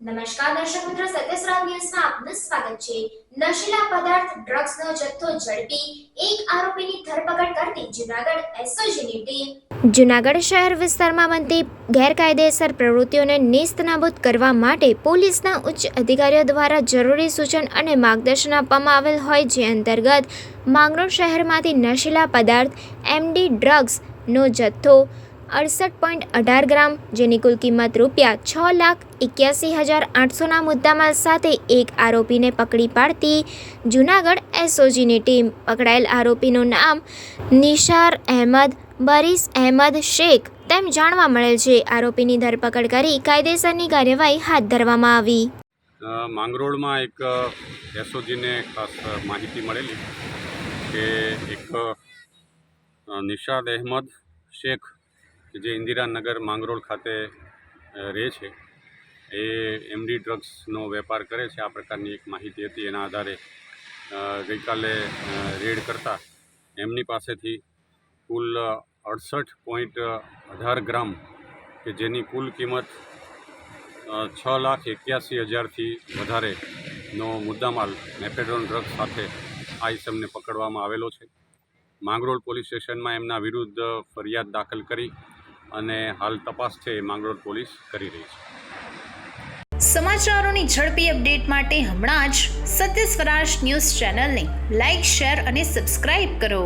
દર્શક મિત્રો સત્યસ્રાવ ન્યૂઝમાં આપનું સ્વાગત છે. નશીલા પદાર્થ ડ્રગ્સનો જથ્થો ઝડપી, એક આરોપીની ધરપકડ કરતી જુનાગઢ એસઓજીની ટીમ. જૂનાગઢ શહેર વિસ્તારમાં બનતી ગેરકાયદેસર પ્રવૃત્તિઓને નિસ્તનાબૂદ કરવા માટે પોલીસના ઉચ્ચ અધિકારીઓ દ્વારા જરૂરી સૂચન અને માર્ગદર્શન આપવામાં આવેલ હોય જે અંતર્ગત માંગરોળ શહેરમાંથી નશીલા પદાર્થ એમડી ડ્રગ્સનો જથ્થો અડસઠ પોઈન્ટ અઢાર ગ્રામ, જેની કુલ કિંમત રૂપિયા છ લાખ એક્યાસી હજાર આઠસોના મુદ્દામાલ સાથે એક આરોપીને પકડી પાડતી જુનાગઢ એસઓજીની ટીમ. પકડાયેલ આરોપીનું નામ નિશાર અહેમદ, બરીસ અહેમદ શેખ તેમ જાણવા મળેલ છે. આરોપીની ધરપકડ કરી કાયદેસરની કાર્યવાહી હાથ ધરવામાં આવી. માંગરોળમાં એક એસઓજીને ખાસ માહિતી મળેલી કે એક નિશાદ અહેમદ શેખ કે જે ઇન્દિરાનગર માંગરોળ ખાતે રહે છે, એ એમડી ડ્રગ્સનો વેપાર કરે છે. આ પ્રકારની એક માહિતી હતી. એના આધારે ગઈકાલે રેડ કરતા એમની પાસેથી કુલ અડસઠ પોઈન્ટ અઢાર ગ્રામ, કે જેની કુલ કિંમત છ લાખ એક્યાસી હજારથી વધારેનો મુદ્દામાલ મેપેડ્રોન ડ્રગ સાથે આ ઇસમને પકડવામાં આવેલો છે. માંગરોળ પોલીસ સ્ટેશનમાં એમના વિરુદ્ધ ફરિયાદ દાખલ કરી અને હાલ તપાસ છે એ માંગરોળ પોલીસ કરી રહી છે. સમાચારોની ઝડપી અપડેટ માટે હમણાં જ સત્ય સ્વરાજ ન્યૂઝ ચેનલને લાઇક શેર અને સબસ્ક્રાઇબ કરો.